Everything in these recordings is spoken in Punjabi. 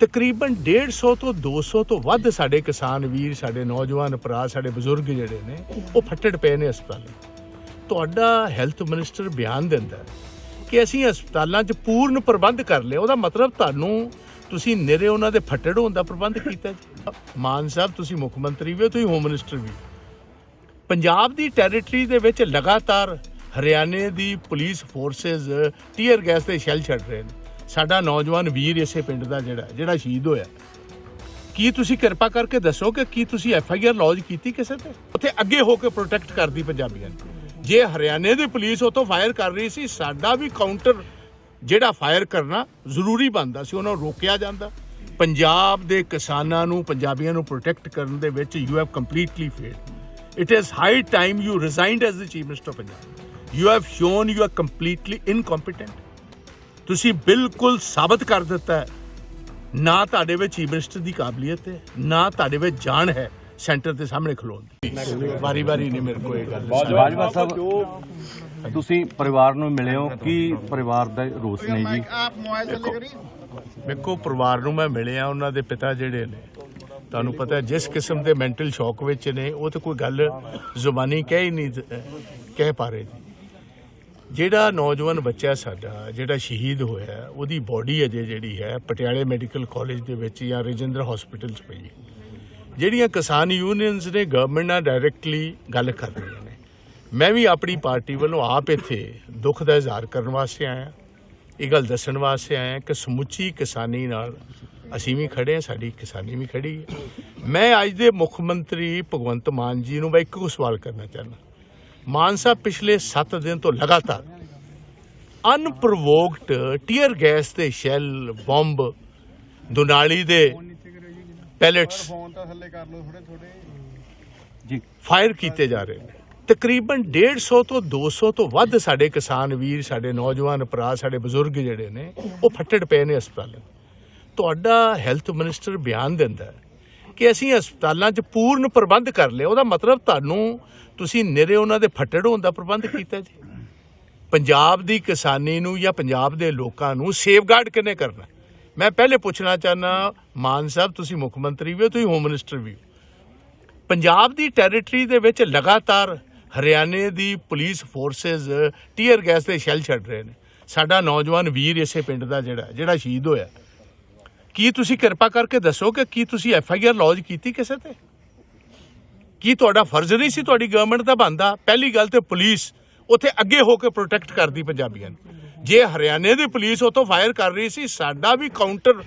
ਤਕਰੀਬਨ 150 ਤੋਂ 200 ਤੋਂ ਵੱਧ ਸਾਡੇ ਕਿਸਾਨ ਵੀਰ, ਸਾਡੇ ਨੌਜਵਾਨ ਭਰਾ, ਸਾਡੇ ਬਜ਼ੁਰਗ ਜਿਹੜੇ ਨੇ, ਉਹ ਫੱਟੜ ਪਏ ਨੇ ਹਸਪਤਾਲਾਂ। ਤੁਹਾਡਾ ਹੈਲਥ ਮਿਨਿਸਟਰ ਬਿਆਨ ਦਿੰਦਾ ਕਿ ਅਸੀਂ ਹਸਪਤਾਲਾਂ 'ਚ ਪੂਰਨ ਪ੍ਰਬੰਧ ਕਰ ਲਿਆ ਉਹਦਾ ਮਤਲਬ ਤੁਹਾਨੂੰ, ਤੁਸੀਂ ਨਿਰੇ ਉਹਨਾਂ ਦੇ ਫੱਟੜ ਹੋਣ ਦਾ ਪ੍ਰਬੰਧ ਕੀਤਾ ਜੀ। ਮਾਨ ਸਾਹਿਬ, ਤੁਸੀਂ ਮੁੱਖ ਮੰਤਰੀ ਵੀ ਹੋ, ਤੁਸੀਂ ਹੋਮ ਮਿਨਿਸਟਰ ਵੀ ਪੰਜਾਬ ਦੀ ਟੈਰੀਟਰੀ ਦੇ ਵਿੱਚ ਲਗਾਤਾਰ ਹਰਿਆਣੇ ਦੀ ਪੁਲਿਸ ਫੋਰਸਸ, ਟੀਅਰ ਗੈਸ ਦੇ ਸ਼ੈਲ ਛੱਡ ਰਹੇ ਨੇ। ਸਾਡਾ ਨੌਜਵਾਨ ਵੀਰ ਇਸੇ ਪਿੰਡ ਦਾ ਜਿਹੜਾ ਜਿਹੜਾ ਸ਼ਹੀਦ ਹੋਇਆ। ਕੀ ਤੁਸੀਂ ਕਿਰਪਾ ਕਰਕੇ ਦੱਸੋ ਕਿ ਕੀ ਤੁਸੀਂ ਐਫ ਆਈ ਆਰ ਲੌਜ ਕੀਤੀ ਕਿਸੇ ਤੇ? ਉੱਥੇ ਅੱਗੇ ਹੋ ਕੇ ਪ੍ਰੋਟੈਕਟ ਕਰਦੀ ਪੰਜਾਬੀਆਂ ਨੂੰ। ਜੇ ਹਰਿਆਣੇ ਦੀ ਪੁਲਿਸ ਉਤੋਂ ਫਾਇਰ ਕਰ ਰਹੀ ਸੀ, ਸਾਡਾ ਵੀ ਕਾਊਂਟਰ ਜਿਹੜਾ ਫਾਇਰ ਕਰਨਾ ਜ਼ਰੂਰੀ ਬਣਦਾ ਸੀ, ਉਹਨਾਂ ਨੂੰ ਰੋਕਿਆ ਜਾਂਦਾ। ਪੰਜਾਬ ਦੇ ਕਿਸਾਨਾਂ ਨੂੰ, ਪੰਜਾਬੀਆਂ ਨੂੰ ਪ੍ਰੋਟੈਕਟ ਕਰਨ ਦੇ ਵਿੱਚ you have completely failed it is high time you resigned as the chief minister of Punjab you have shown you are completely incompetent ਤੁਸੀਂ ਬਿਲਕੁਲ ਸਾਬਤ ਕਰ ਦਿੱਤਾ ਹੈ। ਨਾ ਤੁਹਾਡੇ ਵਿੱਚ ਮਿਨਿਸਟਰ ਦੀ ਕਾਬਲੀਅਤ ਹੈ ਨਾ ਤੁਹਾਡੇ ਵਿੱਚ ਜਾਣ ਹੈ ਸੈਂਟਰ ਦੇ ਸਾਹਮਣੇ ਖਲੋਣ ਦੀ। ਵਾਰੀ ਵਾਰੀ ਨਹੀਂ ਮੇਰੇ ਕੋਲ ਇਹ ਗੱਲ। ਬਾਜਵਾ ਸਾਹਿਬ ਤੁਸੀਂ ਪਰਿਵਾਰ ਨੂੰ ਮਿਲੇ ਹੋ ਕੀ ਪਰਿਵਾਰ ਦਾ ਰੋਸ ਨੇ ਜੀ? ਵੇਖੋ ਪਰਿਵਾਰ ਨੂੰ ਮੈਂ ਮਿਲਿਆ ਉਹਨਾਂ ਦੇ ਪਿਤਾ ਜਿਹੜੇ ਨੇ। ਤੁਹਾਨੂੰ ਪਤਾ ਹੈ ਜਿਸ ਕਿਸਮ ਦੇ ਮੈਂਟਲ ਸ਼ੌਕ ਵਿੱਚ ਨੇ ਉਹ ਤਾਂ ਕੋਈ ਗੱਲ ਜ਼ੁਬਾਨੀ ਕਹਿ ਹੀ ਨਹੀਂ ਕਹਿ ਪਾ ਰਹੇ ਜੀ ਜਿਹੜਾ ਨੌਜਵਾਨ ਬੱਚਾ ਸਾਡਾ, ਜਿਹੜਾ ਸ਼ਹੀਦ ਹੋਇਆ, ਉਹਦੀ ਬੋਡੀ ਅਜੇ ਜਿਹੜੀ ਹੈ ਪਟਿਆਲੇ ਮੈਡੀਕਲ ਕਾਲਜ ਦੇ ਵਿੱਚ ਜਾਂ ਰਜਿੰਦਰ ਹਸਪੀਟਲ 'ਚ ਪਈ ਹੈ। ਜਿਹੜੀਆਂ ਕਿਸਾਨ ਯੂਨੀਅਨਸ ਨੇ ਗਵਰਨਮੈਂਟ ਨਾਲ ਡਾਇਰੈਕਟਲੀ ਗੱਲ ਕਰ ਰਹੀਆਂ ਨੇ। ਮੈਂ ਵੀ ਆਪਣੀ ਪਾਰਟੀ ਵੱਲੋਂ ਆਪ ਇੱਥੇ ਦੁੱਖ ਦਾ ਇਜ਼ਹਾਰ ਕਰਨ ਵਾਸਤੇ ਆਇਆ ਇਹ ਗੱਲ ਦੱਸਣ ਵਾਸਤੇ ਆਇਆ ਕਿ ਸਮੁੱਚੀ ਕਿਸਾਨੀ ਨਾਲ ਅਸੀਂ ਵੀ ਖੜੇ ਹਾਂ, ਸਾਡੀ ਕਿਸਾਨੀ ਵੀ ਖੜੀ ਹੈ। ਮੈਂ ਅੱਜ ਦੇ ਮੁੱਖ ਮੰਤਰੀ ਭਗਵੰਤ ਮਾਨ ਜੀ ਨੂੰ ਮੈਂ ਇੱਕੋ ਸਵਾਲ ਕਰਨਾ ਚਾਹੁੰਦਾ। ਮਾਨ ਸਾਹਿਬ ਪਿਛਲੇ 7 ਦਿਨ ਤੋਂ ਲਗਾਤਾਰ ਅਨਪ੍ਰੋਵੋਕਡ ਟੀਅਰ ਗੈਸ ਤੇ ਸ਼ੈਲ ਬੰਬ ਦੁਨਾਲੀ ਦੇ ਪੈਲੇਟਸ ਫੋਨ ਤਾਂ ਥੱਲੇ ਕਰ ਲਓ ਥੋੜੇ ਥੋੜੇ ਜੀ। ਫਾਇਰ ਕੀਤੇ ਜਾ ਰਹੇ ਨੇ। ਤਕਰੀਬਨ 150 ਤੋਂ 200 ਤੋਂ ਵੱਧ ਸਾਡੇ ਕਿਸਾਨ ਵੀਰ ਸਾਡੇ ਨੌਜਵਾਨ ਭਰਾ ਸਾਡੇ ਬਜ਼ੁਰਗ ਜਿਹੜੇ ਨੇ ਉਹ ਫੱਟੜ ਪਏ ਨੇ ਹਸਪਤਾਲਾਂ। ਤੁਹਾਡਾ ਹੈਲਥ ਮਿਨਿਸਟਰ ਬਿਆਨ ਦਿੰਦਾ ਹੈ ਕਿ ਅਸੀਂ ਹਸਪਤਾਲਾਂ 'ਚ ਪੂਰਨ ਪ੍ਰਬੰਧ ਕਰ ਲਿਆ ਉਹਦਾ ਮਤਲਬ ਤੁਹਾਨੂੰ ਤੁਸੀਂ ਨਿਰੇ ਉਹਨਾਂ ਦੇ ਫੱਟੜ ਹੋਣ ਦਾ ਪ੍ਰਬੰਧ ਕੀਤਾ ਜੀ। ਪੰਜਾਬ ਦੀ ਕਿਸਾਨੀ ਨੂੰ ਜਾਂ ਪੰਜਾਬ ਦੇ ਲੋਕਾਂ ਨੂੰ ਸੇਫਗਾਰਡ ਕਿਨੇ ਕਰਨਾ? ਮੈਂ ਪਹਿਲੇ ਪੁੱਛਣਾ ਚਾਹਨਾ, ਮਾਨ ਸਾਹਿਬ, ਤੁਸੀਂ ਮੁੱਖ ਮੰਤਰੀ ਵੀ ਹੋ, ਤੁਸੀਂ ਹੋਮ ਮਿਨਿਸਟਰ ਵੀ ਹੋ। ਪੰਜਾਬ ਦੀ ਟੈਰੀਟਰੀ ਦੇ ਵਿੱਚ ਲਗਾਤਾਰ ਹਰਿਆਣੇ ਦੀ ਪੁਲਿਸ ਫੋਰਸਸ ਟੀਅਰ ਗੈਸ ਦੇ ਸ਼ੈਲ ਛੱਡ ਰਹੇ ਨੇ। ਸਾਡਾ ਨੌਜਵਾਨ ਵੀਰ ਇਸੇ ਪਿੰਡ ਦਾ ਜਿਹੜਾ ਜਿਹੜਾ ਸ਼ਹੀਦ ਹੋਇਆ। ਕੀ ਤੁਸੀਂ ਕਿਰਪਾ ਕਰਕੇ ਦੱਸੋ ਕਿ ਕੀ ਤੁਸੀਂ ਐਫ ਆਈ ਆਰ ਲੌਜ ਕੀਤੀ ਕਿਸੇ ਤੇ? ਕੀ ਤੁਹਾਡਾ ਫਰਜ਼ ਨਹੀਂ ਸੀ ਤੁਹਾਡੀ ਗਵਰਨਮੈਂਟ ਦਾ ਬੰਦਾ ਪਹਿਲੀ ਗੱਲ ਤੇ ਪੁਲਿਸ ਉੱਥੇ ਅੱਗੇ ਹੋ ਕੇ ਪ੍ਰੋਟੈਕਟ ਕਰਦੀ ਪੰਜਾਬੀਆਂ ਨੂੰ। ਜੇ ਹਰਿਆਣੇ ਦੀ ਪੁਲਿਸ ਉਤੋਂ ਫਾਇਰ ਕਰ ਰਹੀ ਸੀ, ਸਾਡਾ ਵੀ ਕਾਊਂਟਰ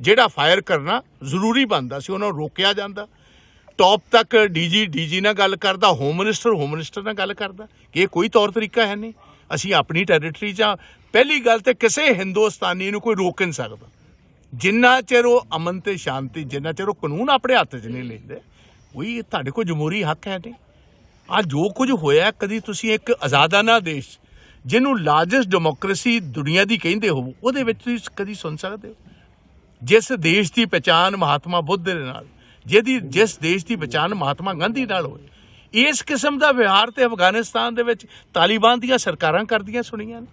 ਜਿਹੜਾ ਫਾਇਰ ਕਰਨਾ ਜ਼ਰੂਰੀ ਬਣਦਾ ਸੀ, ਉਹਨਾਂ ਨੂੰ ਰੋਕਿਆ ਜਾਂਦਾ। ਟੌਪ ਤੱਕ ਡੀਜੀ ਡੀਜੀ ਨਾਲ ਗੱਲ ਕਰਦਾ ਹੋਮ ਮਿਨਿਸਟਰ ਹੋਮ ਮਿਨਿਸਟਰ ਨਾਲ ਗੱਲ ਕਰਦਾ। ਕਿ ਇਹ ਕੋਈ ਤੌਰ ਤਰੀਕਾ ਹੈ ਨਹੀਂ। ਅਸੀਂ ਆਪਣੀ ਟੈਰੀਟਰੀ ਜਾਂ ਪਹਿਲੀ ਗੱਲ ਤੇ ਕਿਸੇ ਹਿੰਦੁਸਤਾਨੀ ਨੂੰ ਕੋਈ ਰੋਕ ਨਹੀਂ ਸਕਦਾ। ਜਿੰਨਾ ਚਿਰ ਉਹ ਅਮਨ ਤੇ ਸ਼ਾਂਤੀ ਜਿੰਨਾ ਚਿਰ ਉਹ ਕਾਨੂੰਨ ਆਪਣੇ ਹੱਥ 'ਚ ਨਹੀਂ ਲੈਂਦੇ ਉਹੀ ਤੁਹਾਡੇ ਕੋਲ ਜਮਹੂਰੀ ਹੱਕ ਹੈ ਨਹੀਂ। ਆ ਜੋ ਕੁਝ ਹੋਇਆ ਕਦੀ ਤੁਸੀਂ ਇੱਕ ਆਜ਼ਾਦਾਨਾ ਦੇਸ਼ ਜਿਹਨੂੰ ਲਾਰਜੈਸਟ ਡੈਮੋਕ੍ਰੇਸੀ ਦੁਨੀਆ ਦੀ ਕਹਿੰਦੇ ਹੋ ਉਹਦੇ ਵਿੱਚ ਤੁਸੀਂ ਕਦੀ ਸੁਣ ਸਕਦੇ ਹੋ? ਜਿਸ ਦੇਸ਼ ਦੀ ਪਛਾਣ ਮਹਾਤਮਾ ਬੁੱਧ ਦੇ ਨਾਲ ਜਿਹਦੀ ਜਿਸ ਦੇਸ਼ ਦੀ ਪਛਾਣ ਮਹਾਤਮਾ ਗਾਂਧੀ ਨਾਲ ਹੋਈ ਇਸ ਕਿਸਮ ਦਾ ਵਿਹਾਰ ਤੇ ਅਫਗਾਨਿਸਤਾਨ ਦੇ ਵਿੱਚ ਤਾਲਿਬਾਨ ਦੀਆਂ ਸਰਕਾਰਾਂ ਕਰਦੀਆਂ ਸੁਣੀਆਂ ਨੇ।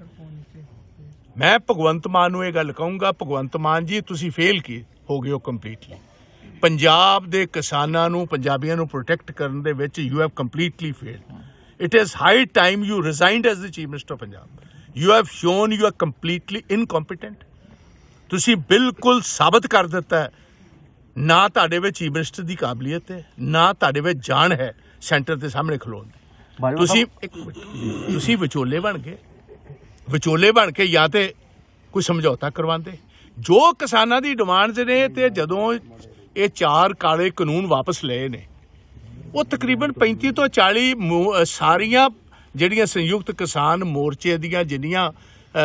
ਮੈਂ ਭਗਵੰਤ ਮਾਨ ਨੂੰ ਇਹ ਗੱਲ ਕਹੂੰਗਾ ਭਗਵੰਤ ਮਾਨ ਜੀ ਤੁਸੀਂ ਫੇਲ ਕੀ ਹੋ ਗਏ ਹੋ ਕੰਪਲੀਟਲੀ ਪੰਜਾਬ ਦੇ ਕਿਸਾਨਾਂ ਨੂੰ ਪੰਜਾਬੀਆਂ ਨੂੰ ਪ੍ਰੋਟੈਕਟ ਕਰਨ ਦੇ ਵਿੱਚ you have completely failed it is high time you resigned as the chief minister of Punjab you have shown you are completely incompetent ਤੁਸੀਂ ਬਿਲਕੁਲ ਸਾਬਤ ਕਰ ਦਿੱਤਾ ਹੈ। ਨਾ ਤੁਹਾਡੇ ਵਿੱਚ ਚੀਫ ਮਿਨਿਸਟਰ ਦੀ ਕਾਬਲੀਅਤ ਹੈ ਨਾ ਤੁਹਾਡੇ ਵਿੱਚ ਜਾਣ ਹੈ ਸੈਂਟਰ ਦੇ ਸਾਹਮਣੇ ਖਲੋਣ ਦੀ। ਤੁਸੀਂ ਤੁਸੀਂ ਵਿਚੋਲੇ ਬਣ ਗਏ। ਵਿਚੋਲੇ ਬਣ ਕੇ ਜਾਂ ਤੇ ਕੋਈ ਸਮਝੌਤਾ ਕਰਵਾਉਂਦੇ। ਜੋ ਕਿਸਾਨਾਂ ਦੀ ਡਿਮਾਂਡਸ ਨੇ ਤੇ ਜਦੋਂ ਇਹ ਚਾਰ ਕਾਲੇ ਕਾਨੂੰਨ ਵਾਪਸ ਲਏ ਨੇ, ਉਹ ਤਕਰੀਬਨ 35 ਤੋਂ 40 ਸਾਰੀਆਂ ਜਿਹੜੀਆਂ ਸੰਯੁਕਤ ਕਿਸਾਨ ਮੋਰਚੇ ਦੀਆਂ ਜਿੰਨੀਆਂ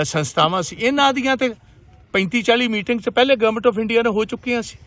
ਸੰਸਥਾਵਾਂ ਸੀ, ਇਹਨਾਂ ਦੀਆਂ ਤੇ 35 40 ਮੀਟਿੰਗਸ ਪਹਿਲੇ ਗਵਰਨਮੈਂਟ ਆਫ ਇੰਡੀਆ ਨਾਲ ਹੋ ਚੁੱਕੀਆਂ ਸੀ।